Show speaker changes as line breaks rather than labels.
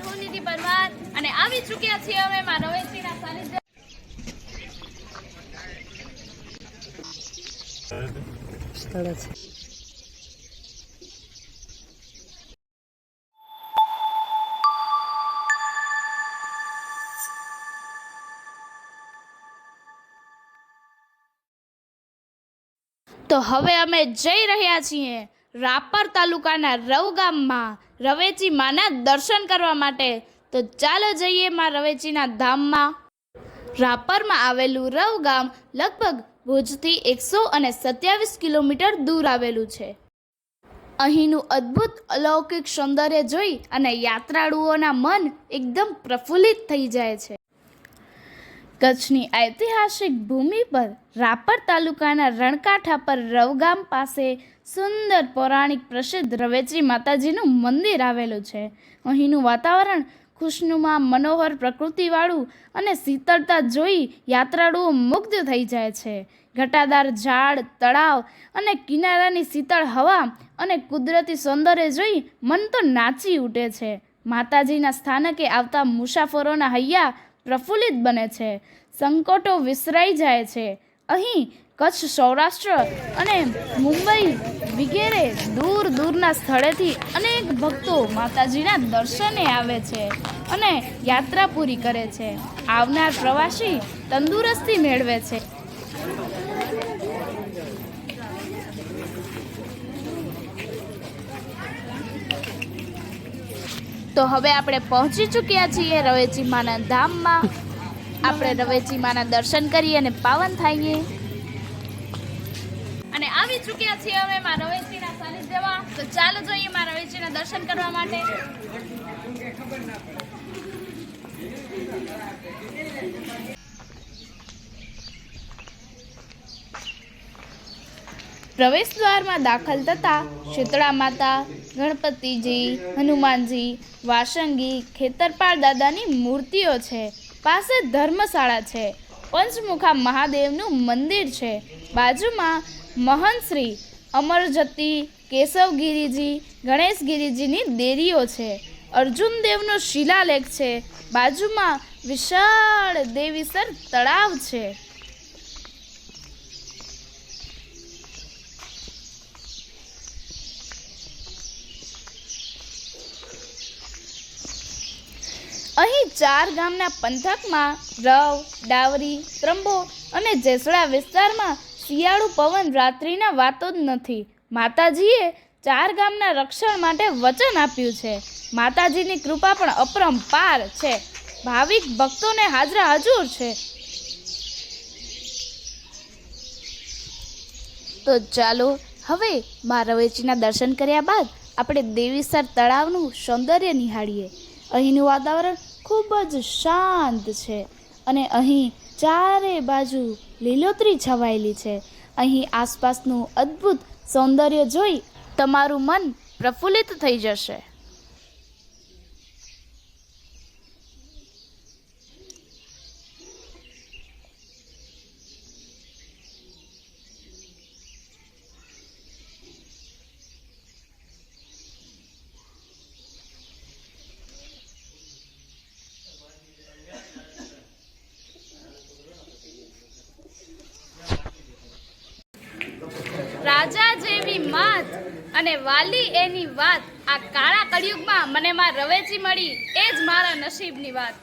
હું નિધિ પરમાર અને આવી ચૂક્યા છીએ અમે માનવેશ્રીના સાનિધ્ય
સ્થળ છે.
તો હવે અમે જઈ રહ્યા છીએ રાપર તાલુકાના રવ ગામમાં રવેચી માના દર્શન કરવા માટે. તો ચાલો જઈએ માં રવેચીના ધામમાં. રાપરમાં આવેલું રવ ગામ લગભગ ભુજથી એકસો અને સત્યાવીસ કિલોમીટર દૂર આવેલું છે. અહીંનું અદ્ભુત અલૌકિક સૌંદર્ય જોઈ અને યાત્રાળુઓના મન એકદમ પ્રફુલ્લિત થઈ જાય છે. કચ્છની ઐતિહાસિક ભૂમિ પર રાપર તાલુકાના રણકાંઠા પર રવગામ પાસે સુંદર પૌરાણિક પ્રસિદ્ધ રવેચી માતાજીનું મંદિર આવેલું છે. અહીંનું વાતાવરણ ખુશનુમા, મનોહર પ્રકૃતિવાળું અને શીતળતા જોઈ યાત્રાળુઓ મુગ્ધ થઈ જાય છે. ઘટાદાર ઝાડ, તળાવ અને કિનારાની શીતળ હવા અને કુદરતી સૌંદર્ય જોઈ મન તો નાચી ઉઠે છે. માતાજીના સ્થાનકે આવતા મુસાફરોના હૈયા પ્રફુલ્લિત બને છે. સંકટો વિસરાઈ જાય છે. અહીં કચ્છ સૌરાષ્ટ્ર અને મુંબઈ વગેરે દૂર દૂરના સ્થળેથી અનેક ભક્તો માતાજીના દર્શને આવે છે અને યાત્રા પૂરી કરે છે. આવનાર પ્રવાસી તંદુરસ્તી મેળવે છે. તો હવે આપણે પહોંચી ચૂક્યા છીએ રવેચી ધામમાં. આપણે રવેચી માના દર્શન કરીએ અને પાવન થઈએ. અને આવી ચૂક્યા છીએ અમે માં રવેચીના સાનિધ્યમાં. તો ચાલો જોઈએ માં રવેચીના દર્શન કરવા માટે. પ્રવેશ દ્વારમાં દાખલ થતા શીતળા માતા ગણપતિજી, હનુમાનજી, વાસંગી, ખેતરપાળ દાદાની મૂર્તિઓ છે. પાસે ધર્મશાળા છે. પંચમુખા મહાદેવનું મંદિર છે. બાજુમાં મહંતશ્રી અમરજતી કેશવગીરીજી, ગણેશગીરીજીની દેરીઓ છે. અર્જુનદેવનો શિલાલેખ છે. બાજુમાં વિશાળ દેવીસર તળાવ છે. અહીં ચાર ગામના પંથકમાં રવ, ડાવરી, ત્રંબો અને જેસડા વિસ્તારમાં શિયાળુ પવન રાત્રિના વાતો જ નથી. માતાજીએ ચાર ગામના રક્ષણ માટે વચન આપ્યું છે. માતાજીની કૃપા પણ અપરંપાર છે. ભાવિક ભક્તોને હાજરા હજુર છે. તો ચાલો, હવે મા રવેચીના દર્શન કર્યા બાદ આપણે દેવીસર તળાવનું સૌંદર્ય નિહાળીએ. અહીંનું વાતાવરણ ખૂબ જ શાંત છે અને અહીં ચારે બાજુ લીલોતરી છવાયેલી છે. અહીં આસપાસનું અદ્ભુત સૌંદર્ય જોઈ તમારું મન પ્રફુલ્લિત થઈ જશે. રાજા જેવી માત અને વાલી એની વાત આ કાળા કળિયુગમાં મને માં રવેચી મળી, એ જ મારા નસીબની વાત.